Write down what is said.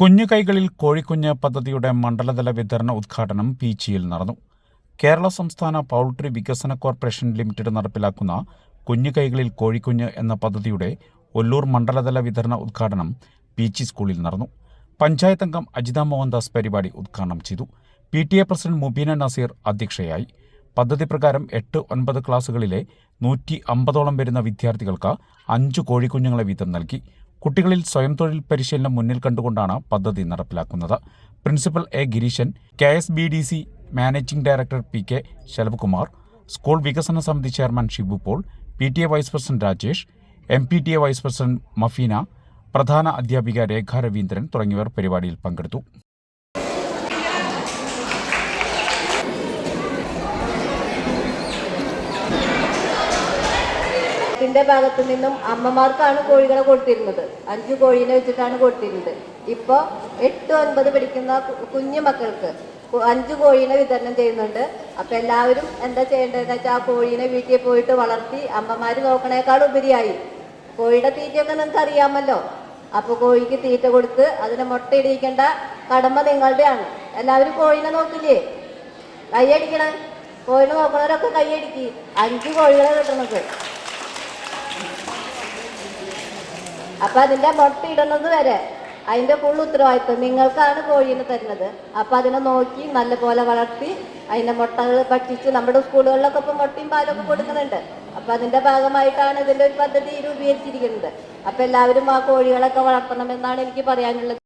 കുഞ്ഞു കൈകളിൽ കോഴിക്കുഞ്ഞ് പദ്ധതിയുടെ മണ്ഡലതല വിതരണ ഉദ്ഘാടനം പീച്ചിയിൽ നടന്നു. കേരള സംസ്ഥാന പൗൾട്രി വികസന കോർപ്പറേഷൻ ലിമിറ്റഡ് നടപ്പിലാക്കുന്ന കുഞ്ഞുകൈകളിൽ കോഴിക്കുഞ്ഞ് എന്ന പദ്ധതിയുടെ ഒല്ലൂർ മണ്ഡലതല വിതരണ ഉദ്ഘാടനം പീച്ചി സ്കൂളിൽ നടന്നു. പഞ്ചായത്ത് അംഗം അജിത മോഹൻദാസ് പരിപാടി ഉദ്ഘാടനം ചെയ്തു. P T A president Mubeena Naseer അധ്യക്ഷയായി. പദ്ധതി പ്രകാരം എട്ട് ഒൻപത് ക്ലാസുകളിലെ നൂറ്റി അമ്പതോളം വരുന്ന വിദ്യാർത്ഥികൾക്ക് അഞ്ച് കോഴിക്കുഞ്ഞുങ്ങളെ വീതം നൽകി. കുട്ടികളിൽ സ്വയം തൊഴിൽ പരിശീലനം മുന്നിൽ കണ്ടുകൊണ്ടാണ് പദ്ധതി നടപ്പിലാക്കുന്നത്. Principal A Gireesan K S B D C managing director P K Shalabhakumar school വികസന സമിതി chairman Shibu Paul P T A vice president Rajesh M P T A vice president Mafeena പ്രധാന അധ്യാപിക രേഖ രവീന്ദ്രൻ തുടങ്ങിയവർ പരിപാടിയിൽ പങ്കെടുത്തു. ത്തിന്റെ ഭാഗത്തു നിന്നും അമ്മമാർക്കാണ് കോഴികളെ കൊടുത്തിരുന്നത്. അഞ്ചു കോഴീനെ വെച്ചിട്ടാണ് കൊടുത്തിരുന്നത്. ഇപ്പൊ എട്ട് ഒൻപത് പഠിക്കുന്ന കു- കുഞ്ഞു മക്കൾക്ക് അഞ്ചു കോഴീനെ വിതരണം ചെയ്യുന്നുണ്ട്. അപ്പൊ എല്ലാവരും എന്താ ചെയ്യേണ്ടതെന്ന് വെച്ചാൽ ആ കോഴീനെ വീട്ടിൽ പോയിട്ട് വളർത്തി അമ്മമാർ നോക്കണേക്കാൾ ഉപരിയായി. കോഴിയുടെ തീറ്റയൊക്കെ നിങ്ങൾക്ക് അറിയാമല്ലോ. അപ്പോൾ കോഴിക്ക് തീറ്റ കൊടുത്ത് അതിനെ മുട്ടയിടിക്കേണ്ട കടമ നിങ്ങളുടെയാണ്. എല്ലാവരും കോഴീനെ നോക്കില്ലേ? കൈയടിക്കണേ. കോഴിനെ നോക്കണവരൊക്കെ കൈയടിക്കി. അഞ്ച് കോഴികളെ കിട്ടണത്. അപ്പൊ അതിന്റെ മുട്ട ഇടുന്നത് വരെ. അതിന്റെ ഫുൾ ഉത്തരവാദിത്വം നിങ്ങൾക്കാണ് കോഴീനെ തരുന്നത്. അപ്പൊ അതിനെ നോക്കി നല്ലപോലെ വളർത്തി അതിന്റെ മുട്ടകൾ ഭക്ഷിച്ച് നമ്മുടെ സ്കൂളുകളിലൊക്കെ ഇപ്പൊ മുട്ടയും പാലൊക്കെ കൊടുക്കുന്നുണ്ട്. അപ്പൊ അതിന്റെ ഭാഗമായിട്ടാണ് ഇതിന്റെ ഒരു പദ്ധതി രൂപീകരിച്ചിരിക്കുന്നത്. അപ്പൊ എല്ലാവരും ആ കോഴികളൊക്കെ വളർത്തണമെന്നാണ് എനിക്ക് പറയാനുള്ളത്.